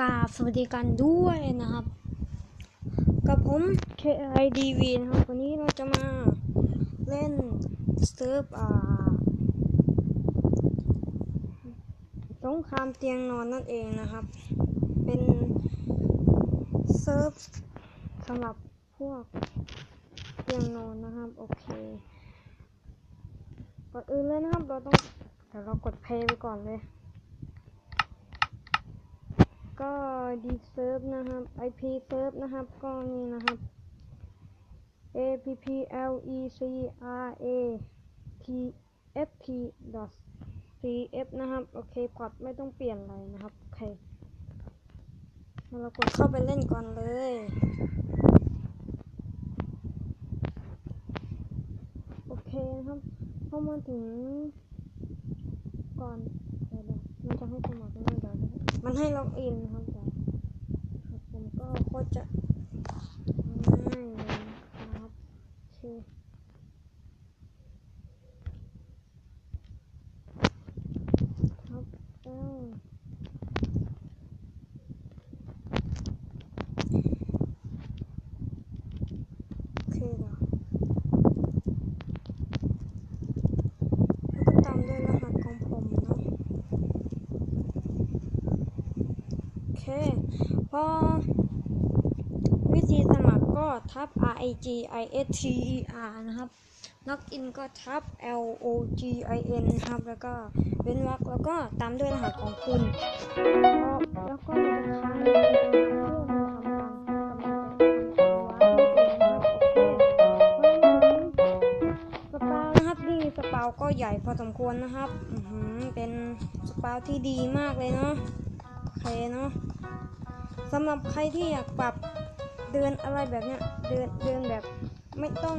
กราบสวัสดีกันด้วยนะครับ กับผม KIDV นะครับวันนี้เราจะมาเล่นเซิร์ฟอ่าสงครามเตียงนอนนั่นเองนะครับ เป็นเซิร์ฟสำหรับพวกเตียงนอนนะครับ โอเคก่อนอื่นเลยนะครับ เราต้องเดี๋ยวเรากดเพย์ไปก่อนเลย ก็ดีเซิร์ฟนะครับ IP เซิร์ฟนะครับ ก็นี่นะครับ a p p l e c r a t f t dot c f นะครับ โอเคพอร์ตไม่ต้องเปลี่ยนอะไรนะครับ โอเคเรากดเข้าไปเล่นก่อนเลยโอเคนะครับพอมาถึงก่อน จะให้สมัครไม่เดี๋ยวมันให้ล็อกอินนะครับเดี๋ยวครับผมก็โคตรจะง่ายเลยนะครับโอเคครับเอ้าโอเคเดี๋ยว แล้วก็ตามด้วยรหัสของผมเนาะโอเค พอวิธีสมัครก็ทับ R I G I S T E R นะครับล็อกอินก็ทับ L O G I N นะครับ แล้วก็เว้นวรรคแล้วก็ตามด้วยรหัสของคุณ แล้วก็มันจะค้างอยู่ที่เพื่อทำการกำลังจะทำการวาร์ปนั่นเองนะครับโอเคเพราะฉะนั้นสปาวนะครับนี่สปาวก็ใหญ่พอสมควรนะครับ เป็นสปาวที่ดีมากเลยเนาะ โอเคเนาะ สำหรับใครที่อยากปรับเดินอะไรแบบเนี้ยเดินเดินแบบไม่ต้อง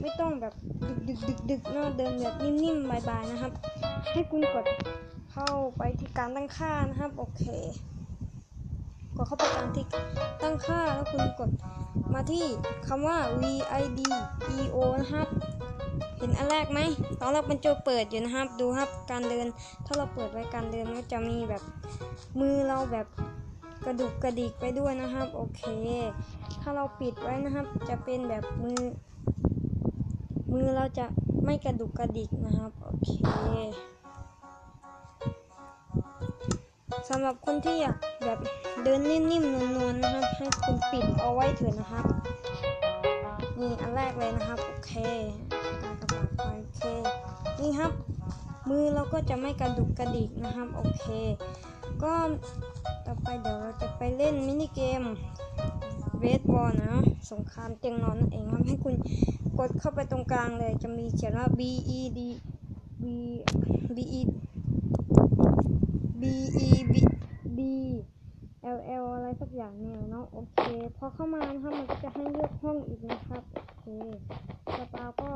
ไม่ต้องแบบดึกดึกดึกดึกเนาะเดินแบบนิ่มๆบายๆนะครับ ให้คุณกดเข้าไปที่การตั้งค่านะครับโอเคกดเข้าไปการที่ตั้งค่าแล้วคุณกดมาที่คำว่า vid eo นะครับ เห็นอันแรกไหมตอนแรกมันจะเปิดอยู่นะครับ ดูครับการเดิน ถ้าเราเปิดไว้การเดินก็จะมีแบบมือเราแบบ กระดุกกระดิกไปด้วยนะครับ โอเค ถ้าเราปิดไว้นะครับ จะเป็นแบบมือ มือเราจะไม่กระดุกกระดิกนะครับ โอเคสำหรับคนที่อยากแบบเดินนิ่มๆนวลๆนะครับ ให้คุณปิดเอาไว้เถอะนะครับ นี่อันแรกเลยนะครับ โอเคการกระบาดไปโอเค นี่ครับ มือเราก็จะไม่กระดุกกระดิกนะครับ โอเค ก็ ไปเดี๋ยวเราจะไปเล่นมินิเกมเวทบอลนะสงครามเตียงนอนนั่นเองครับให้คุณกดเข้าไปตรงกลางเลย จะมีเขียนว่า B E D B B E B E B B L L อะไรสักอย่างเนี่ยเนาะโอเคพอเข้ามานะครับมันก็จะให้เลือกห้องอีกนะครับ โอเคสปาก็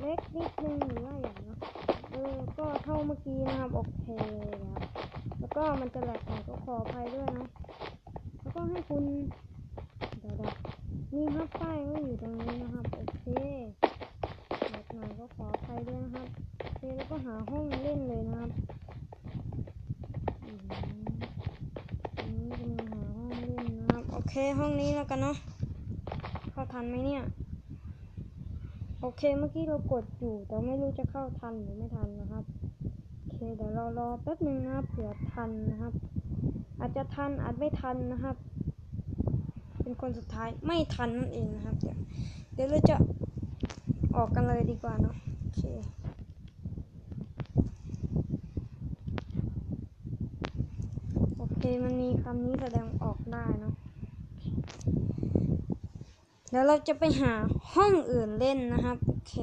เล็กนิดนึงหรือว่าอย่างเนาะเออ ก็เท่าเมื่อกี้นะครับ โอเคครับแล้วก็มันจะแหลกหน่อยก็ขออภัยด้วยเนาะแล้วก็ให้คุณเดี๋ยวๆนี่ครับป้ายก็อยู่ตรงนี้นะครับ โอเคแหลกหน่อยก็ขออภัยด้วยนะครับโอเคแล้วก็หาห้องเล่นเลยนะครับอืม อันนี้กำลังหาห้องเล่นนะครับ โอเค ห้องนี้แล้วกันเนาะเข้าทันไหมเนี่ย โอเคเมื่อกี้เรากดอยู่แต่ไม่รู้จะเข้าทันหรือไม่ทันนะครับโอเคเดี๋ยวเรารอแป๊บหนึ่งนะครับเผื่อทันนะครับ อาจจะทันอาจไม่ทันนะครับ เป็นคนสุดท้ายไม่ทันนั่นเองนะครับ เดี๋ยวเดี๋ยวเราจะออกกันเลยดีกว่าเนาะโอเคโอเคมันมีคำนี้แสดงออกได้เนอะเดี๋ยวเราจะไปหาห้องอื่นเล่นนะครับ โอเค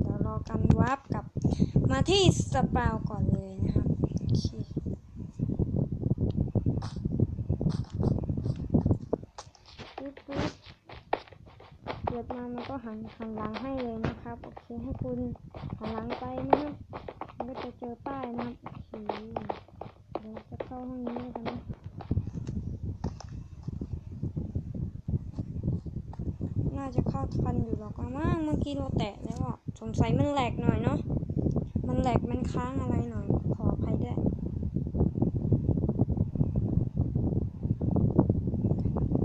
เดี๋ยวรอกันวาร์ปกลับ มาที่สปาวก่อนเลยนะครับโอเคเกิดมามันก็หันหันหลังให้เลยนะครับ โอเค ให้คุณหันหลังไปนะครับมันก็จะเจอป้ายนะครับโอเคเดี๋ยวจะเข้าห้องนี้กันนะ็ทันอยู่หรอกมากเมื่อกี้เราแตะแล้วอะสงสัยมันแหลกหน่อยเนาะมันแหลกมันค้างอะไรหน่อย ขออภัยด้วย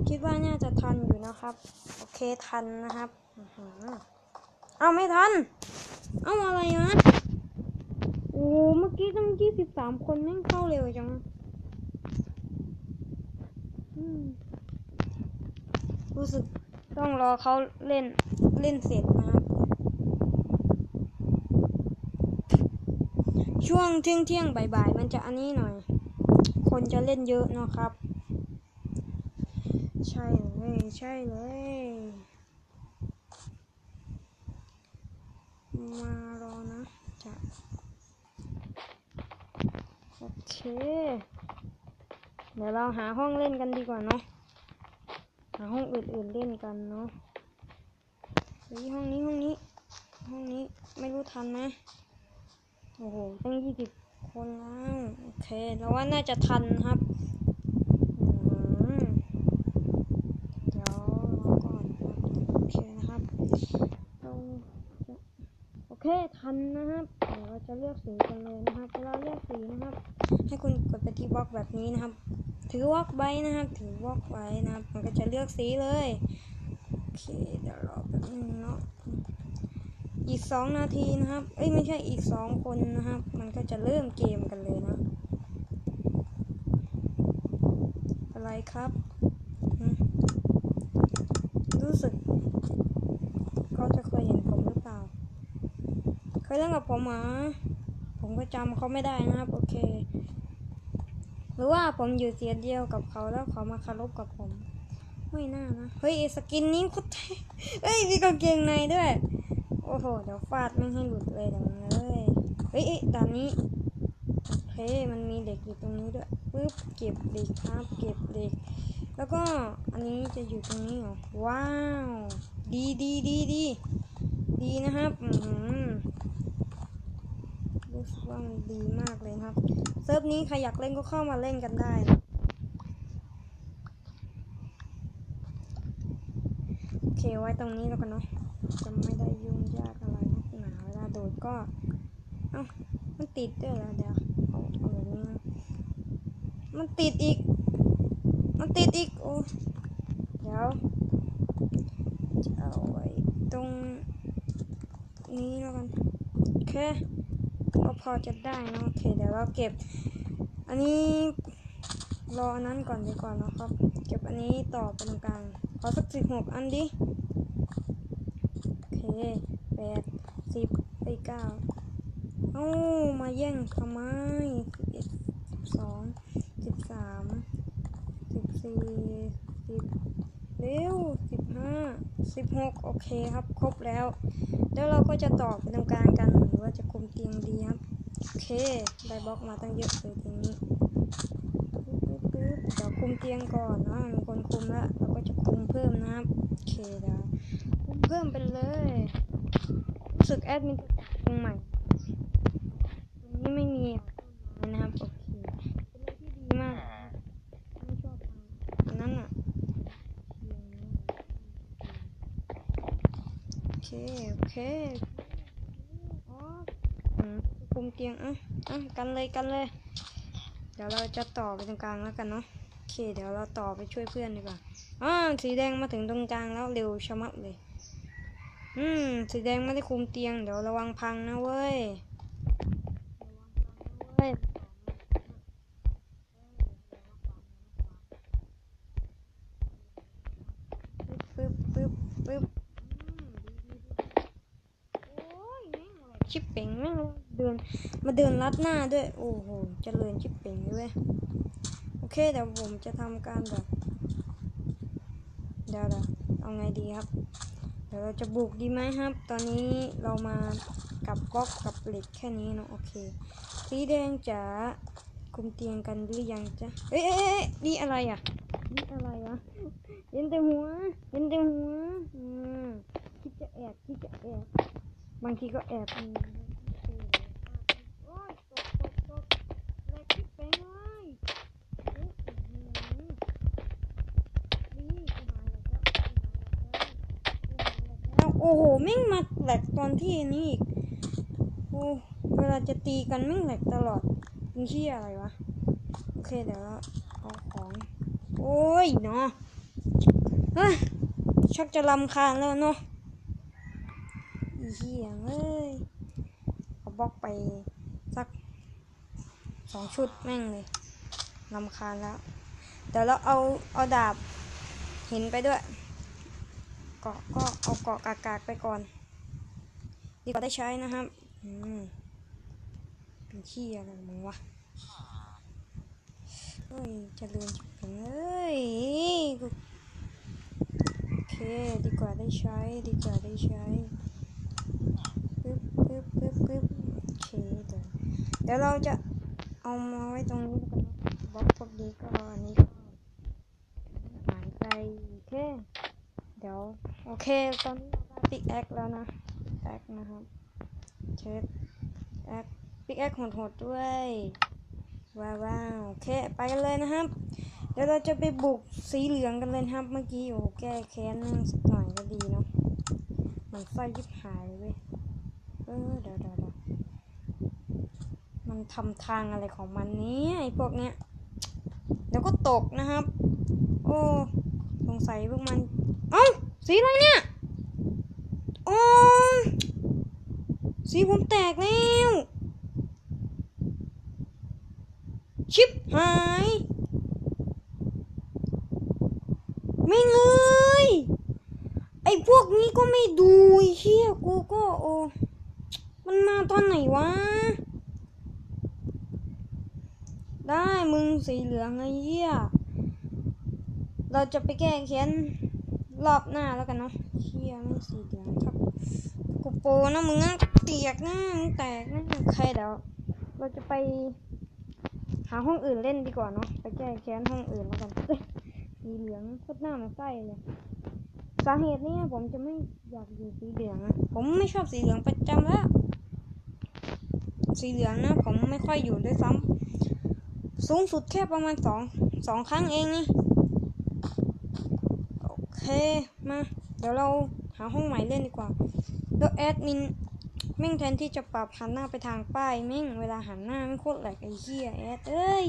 คิดว่าน่าจะทันอยู่นะครับ โอเคทันนะครับเอาไม่ทัน เอาอะไรนะโอ้เมื่อกี้ตั้งยี่สิบสามคนแม่งเข้าเร็วจังรู้สึก ต้องรอเขาเล่นเล่นเสร็จนะครับ ช่วงเที่ยงเที่ยงบ่ายๆ มันจะอันนี้หน่อย คนจะเล่นเยอะเนาะครับ ใช่เลยใช่เลยมารอนะจะโอเค เดี๋ยวเราหาห้องเล่นกันดีกว่าเนาะ หาห้องอื่นๆเล่นกันเนาะเฮ้ยห้องนี้ห้องนี้ ห้องนี้ไม่รู้ทันไหมโอ้โหตั้งยี่สิบคนแล้วโอเคเราว่าน่าจะทันครับเดี๋ยวรอก่อนโอเคนะครับ เราจะโอเคทันนะครับเดี๋ยวเราจะเลือกสีกันเลยนะครับเวลาเลือกสีนะครับ ให้คุณกดไปที่บล็อกแบบนี้นะครับ ถือวอกไว้นะครับ ถือวอกไว้นะครับ มันก็จะเลือกสีเลยโอเคเดี๋ยวรอแป๊บนึงเนาะอีกสองนาทีนะครับ เอ้ยไม่ใช่อีกสองคนนะครับ มันก็จะเริ่มเกมกันเลยนะ อะไรครับ รู้สึก เขาจะเคยเห็นผมหรือเปล่า เคยเล่นกับผมเหรอผมก็จำเขาไม่ได้นะครับ โอเค หรือว่าผมอยู่เสียเดียวกับเขาแล้วเขามาคารพกับผม ไม่น่านะเฮ้ยสกินนี้โคตรเท่เฮ้ยมีกางเกงในด้วย โอ้โหเดี๋ยวฟาดไม่ให้หลุดเลยดังนั้นเลยเฮ้ยเอ้ยด่านนี้โอเคมันมีเหล็กอยู่ตรงนี้ด้วยปึ๊บเก็บเหล็กครับเก็บเหล็ก แล้วก็อันนี้จะอยู่ตรงนี้เหรอว้าว ดีดีดีดีดีนะครับ อืม ว่ามันดีมากเลยครับ เซิร์ฟนี้ใครอยากเล่นก็เข้ามาเล่นกันได้โอเคไว้ตรงนี้แล้วกันเนาะจะไม่ได้ยุ่งยากอะไรนักหนาเวลาโดดก็เอ้ามันติดด้วยเหรอเดี๋ยวเอาเอาแบบนี้นะมันติดอีก มันติดอีกโอ้เดี๋ยวจะเอาไว้ตรงนี้แล้วกันโอเค อจะได้นะโอเคเดี๋ยวเราเก็บ อันนี้รออันนั้นก่อนดีกว่านะครับ เก็บอันนี้ต่อไปตรงกลางขอสักสิบหกอันดิโอเคแปดสิบไปเก้าเอ้ามาแย่งทำไมสิบเอ็ดสิบสองสิบสามสิบสี่สิบเร็วสิบห้าสิบหกโอเคครับ ครบแล้ว แล้วเราก็จะต่อไปตรงกลางกันหรือว่าจะคุมเตียงดีครับ โอเค ได้บล็อกมาตั้งเยอะเลยทีนี้ปึ๊บปึ๊บเดี๋ยวคุมเตียงก่อนนะมีคนคุมแล้วเราก็จะคุมเพิ่มนะครับ โอเคเดี๋ยวเพิ่มไปเลยรู้สึกแอดมินจะจัดตรงใหม่ตรงนี้ไม่มีนะครับโอเคเป็นอะไรที่ดีมากไม่ชอบอันนั้นอะโอเค โอเค มเตียงอะอะกันเลยกันเลย เดี๋ยวเราจะต่อไปตรงกลางแล้วกันเนาะโอเค เดี๋ยวเราต่อไปช่วยเพื่อนดีกว่าอ่าสีแดงมาถึงตรงกลางแล้วเร็วชะมัดเลย อืมสีแดงไม่ได้คุมเตียงเดี๋ยวระวังพังนะเว้ยเว้ยปึ๊บปึ๊บปึ๊บอืมดีดีดีโอ้ยชิปเป่งแม่ง เดินมาเดินลัดหน้าด้วย โอ้โหเจริญชิปเป่งเลยเว้ยโอเคเดี๋ยวผมจะทำการแบบเดี๋ยวเเอาไงดีครับ เดี๋ยวเราจะบุกดีไหมครับ ตอนนี้เรามากับบล็อกกับเหล็กแค่นี้เนาะโอเค สีแดงจ๋าคุมเตียงกันหรือยังจ๊ะเอ้ยเอ้ยเอ้ยนี่อะไรอะนี่อะไรวะเห็นแต่หัวเห็นแต่หัวอืมคิดจะแอบคิดจะแอบบางทีก็แอบมีโอ้ยตกตกตกแหลกคิดไปเลยโอ้ยอื้อหือนี่กูหายแล้วกูหายแล้ว แล้วโอ้โหแม่งมาแหลก ตอนที่นี่อีกโอ้เวลาจะตีกันแม่งแหลกตลอดมันเชี่ยอะไรวะ โอเคเดี๋ยวเอาของ โอ้ยเนาะเฮ้ยชักจะลำคาญแล้วเนาะอีเหี้ยเอ้ยเอาบล็อกไปสักสองชุดแม่งเลยลำคาญแล้วเดี๋ยวเราเอาเอาดาบหินไปด้วยเกาะก็เอาเกาะกากากๆไปก่อน ดีกว่าได้ใช้นะครับอืมเป็นขี้อะไรมึงวะเฮ้ยจะลือนจังเอ้ยกูโอเคดีกว่าได้ใช้ดีกว่าได้ใช้ปึ๊บปึ๊บปึ๊บปึ๊บโอเคเดี๋ยวเดี๋ยวเราจะเอามาไว้ตรงนี้แล้วกันบล็อกพวกนี้ก็อันนี้ก็หายไปโอเคเดี๋ยวโอเคตอนนี้เราได้ปิกแอคแล้วนะ แอคนะครับเช็คแอคปิกแอคโหดๆด้วยว้าวโอเคไปกันเลยนะครับเดี๋ยวเราจะไปบุกสีเหลืองกันเลยครับเมื่อกี้โอ้แก้แค้นนั่งสักหน่อยก็ดีเนาะมันไส้ยิบหายเลยเว้ยเออเดี๋ยวเดี๋ยวมันทำทางอะไรของมันเนี้ไอ้พวกเนี้ยเดี๋ยวก็ตกนะครับ โอ้สงสัยพวกมันเอ้าสีอะไรเนี่ยโอ้ สีผมแตกแล้ว ชิปหาย ไม่เลย ไอ้พวกนี้ก็ไม่ดูเชี่ยกูก็โอมันมาตอนไหนวะ ได้มึงสีเหลืองไอ้เหี้ย เราจะไปแก้แค้นรอบหน้าแล้วกันเนาะเชี่ยไม่สีเหลืองครับกูโปนะมึงนะ เตียกนะมึงแตกนะโอเคเดี๋ยวเราจะไปหาห้องอื่นเล่นดีกว่าเนาะไปแก้แค้นห้องอื่นแล้วกันเอ้ยสีเหลืองโคตรหน้ามันไส้เลยสาเหตุนี่ยผมจะไม่อยากอยู่สีเหลืองอะผมไม่ชอบสีเหลืองประจำแล้ว สีเหลืองนะผมไม่ค่อยอยู่ด้วยซ้ำสูงสุดแค่ประมาณสองสองครั้งเองนี่โอเคมาเดี๋ยวเราหาห้องใหม่เล่นดีกว่าแล้วแอดมิน ม่งแทนที่จะปรับหันหน้าไปทางป้ายแม่งเวลาหันหน้าไม่โคตรแหลกไอ้เหี้ยแอดเอ้ย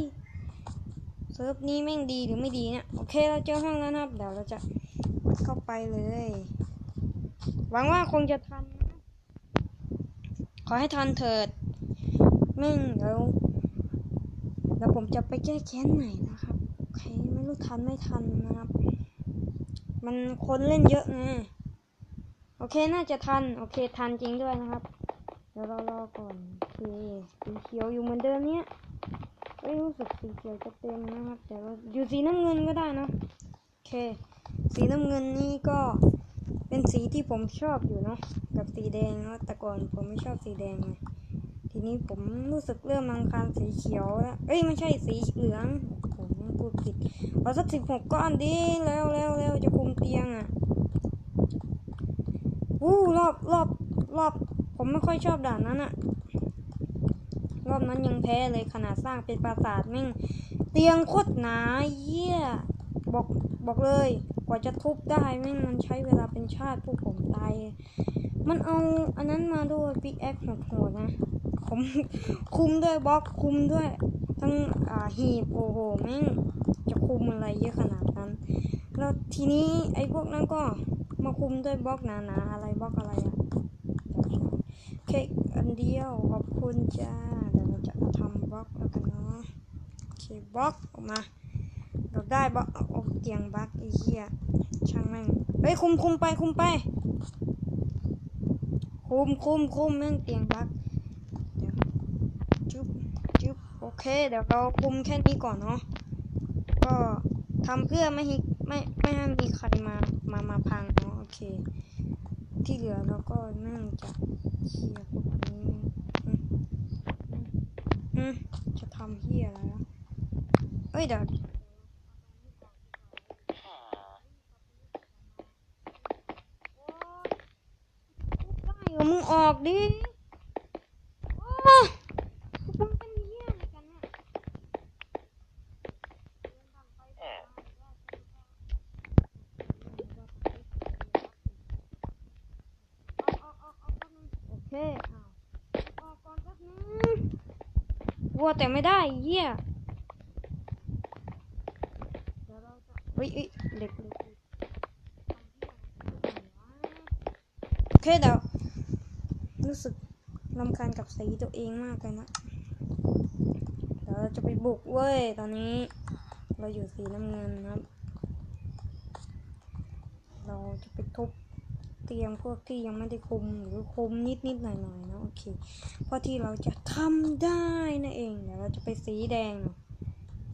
เซิร์ฟนี้แม่งดีหรือไม่ดีเนี่ย โอเคเราเจอห้องแล้วนะครับ เดี๋ยวเราจะเข้าไปเลย หวังว่าคงจะทันนะ ขอให้ทันเถิดแม่งเดี๋ยวแล้วผมจะไปแก้แค้นใหม่นะครับ โอเคไม่รู้ทันไม่ทันนะครับ มันคนเล่นเยอะไง โอเคน่าจะทัน โอเคทันจริงด้วยนะครับ เดี๋ยวเรารอก่อนโอเคสีเขียวอยู่เหมือนเดิมเนี้ยเอ้ยรู้สึกสีเขียวจะเต็มนะครับแต่ว่าอยู่สีน้ำเงินก็ได้นะโอเค สีน้ำเงินนี่ก็เป็นสีที่ผมชอบอยู่เนาะกับสีแดงเนาะแต่ก่อนผมไม่ชอบสีแดงไงทีนี้ผมรู้สึกเริ่มรังคาญสีเขียวแล้วเอ้ยไม่ใช่สีเหลืองผมพูดผิดเอาสักสิบหกก้อนดิแล้วแล้วแล้วจะคุมเตียงอะ อู้รอบรอบรอบ ผมไม่ค่อยชอบด่านนั้นอะรอบนั้นยังแพ้เลยขนาดสร้างเป็นปราสาทแม่งเตียงโคตรหนาเยี่ยบอกบอกเลย กว่าจะทุบได้แม่งมันใช้เวลาเป็นชาติพวกผมตายมันเอาอันนั้นมาด้วยปิกแอคโหดๆนะผมคุมด้วยบล็อกคุมด้วย ทั้งอ่าหีบโอ้โหแม่งจะคุมอะไรเยอะขนาดนั้น แล้วทีนี้ไอ้พวกนั้นก็ มาคุมด้วยบล็อกหนาๆอะไรบล็อกอะไรอะเค้กอันเดียวขอบคุณจ้าเดี๋ยวเราจะทำบล็อกแล้วกันเนาะโอเคบล็อกออกมาเราได้บล็อกเอาเตียงบล็อกไอ้เหี้ยช่างแม่งเฮ้ยคุมคุมไปคุมไป คุมคุมคุมแม่งเตียงบล็อกจุ๊บจุ๊บโอเค เดี๋ยวเราคุมแค่นี้ก่อนเนาะก็ทำเพื่อไม่ให้ไม่ไม่ให้มีใครมา มามาพังเนาะโอเค ที่เหลือเราก็นั่งจะเคลียร์พวกนี้อืมอืมอืมจะทำเฮียอะไรนะเอ้ยเดี๋ยวได้เหรอมึงออกดิ วแต่ไม่ได้เหี้ยเฮ้ยเด็กโอเคเดี๋ยวรู้สึกลำคาญกับสีตัวเองมากเลยนะเดี๋ยวเราจะไปบุกเว้ยตอนนี้ เราอยู่สีน้ำเงินครับ เราจะไปทุบ เตรียงพวกที่ยังไม่ได้คุมหรือคุมนิดนิดๆหน่อยหน่อยๆนะโอเคเพราะที่เราจะทำได้นั่นเองเดี๋ยวเราจะไปสีแดง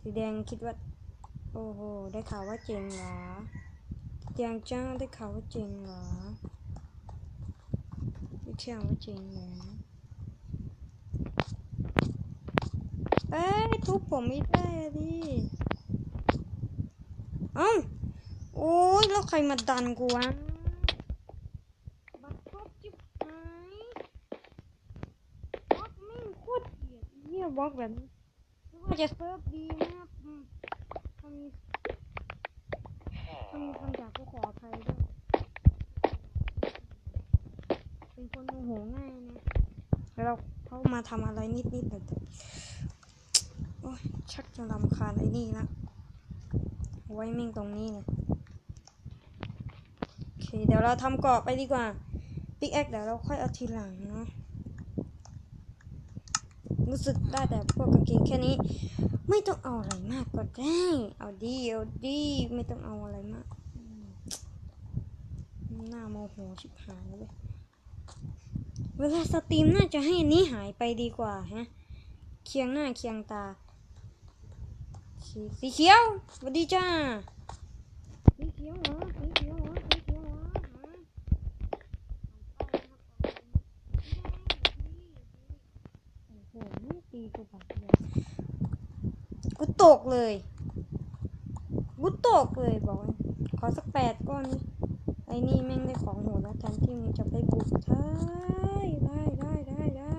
สีแดงคิดว่าโอ้โหได้ข่าวว่าเจ๋งเหรอเตียงจ้าได้ข่าวว่าเจ๋งเหรอได้ข่าวว่าเจ๋งเหรอเอ้ยทุบผมไม่ได้ดิเอ้าโอ้ยแล้วใครมาดันกูวะ บล็อกไม่งโคตรเกลียดเหี้ยบล็อกแบบนี้ไม่ว่าจะเซิร์ฟดีนะครับอืมถ้ามีถ้ามีคำหยาบก็ขออภัยด้วยเป็นคนโมโหง่ายนะเราเข้ามาทำอะไรนิดๆหน่อยๆโอ้ยชักจะรำคาญไอ้นี่นะไว้มิ่งตรงนี้เลยโอเคเดี๋ยวเราทำเกาะไปดีกว่า ปิกแอคเดี๋ยวเราค่อยเอาทีหลังเนาะรู้สึกได้แต่พวกกางเกงแค่นี้ ไม่ต้องเอาอะไรมากก็ได้ เอาดีเอาดีไม่ต้องเอาอะไรมากอืมน่าโมโหชิบหายเลยเวลาสตรีมน่าจะให้อันนี้หายไปดีกว่าฮะเคียงหน้าเคียงตา สีเขียวสวัสดีจ้าสีเขียวเหรอสีเขียวเหรอฮะโอ้โห นี่ตีกูแบบเลยกูตกเลยกูตกเลยบอกว่าขอสักแปดก้อนไอ้นี่แม่งได้ของโหดแล้วแทนที่มึงจะไปบุกใช่ได้ได้ได้ได้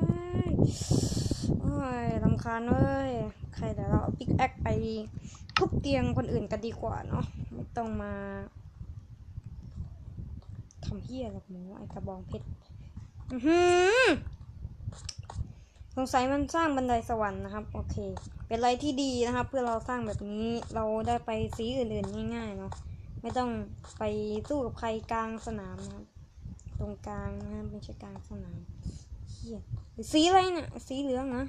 โอ้ยรำคาญเว้ยใครเดี๋ยวเราปิกแอคไปทุบเตียงคนอื่นกันดีกว่าเนาะไม่ต้องมาทำเฮี้ยหรอกหมูไอ้กระบองเพชรอือหือ สงสัยมันสร้างบันไดสวรรค์นะครับ โอเค เป็นอะไรที่ดีนะครับ เพื่อเราสร้างแบบนี้เราได้ไปสีอื่นๆง่าย ๆ เนาะไม่ต้องไปสู้กับใครกลางสนามนะครับ ตรงกลางนะครับไม่ใช่กลางสนามเฮียสีอะไรเนี่ยสีเหลืองนะ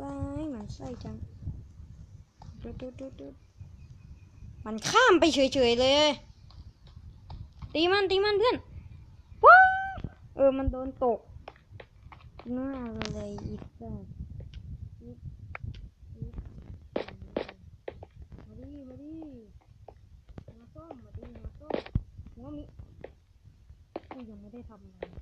ว้ายมันไส้จังดูดูดูดูมันข้ามไปเฉยๆเลย ตีมันตีมันเพื่อนว้าวเออมันโดนตก หน้าเลยอีกแล้วอีกอีกมาดิมาดิมาส้มมาดิมาส้มหัวมิกูยังไม่ได้ทำอะไร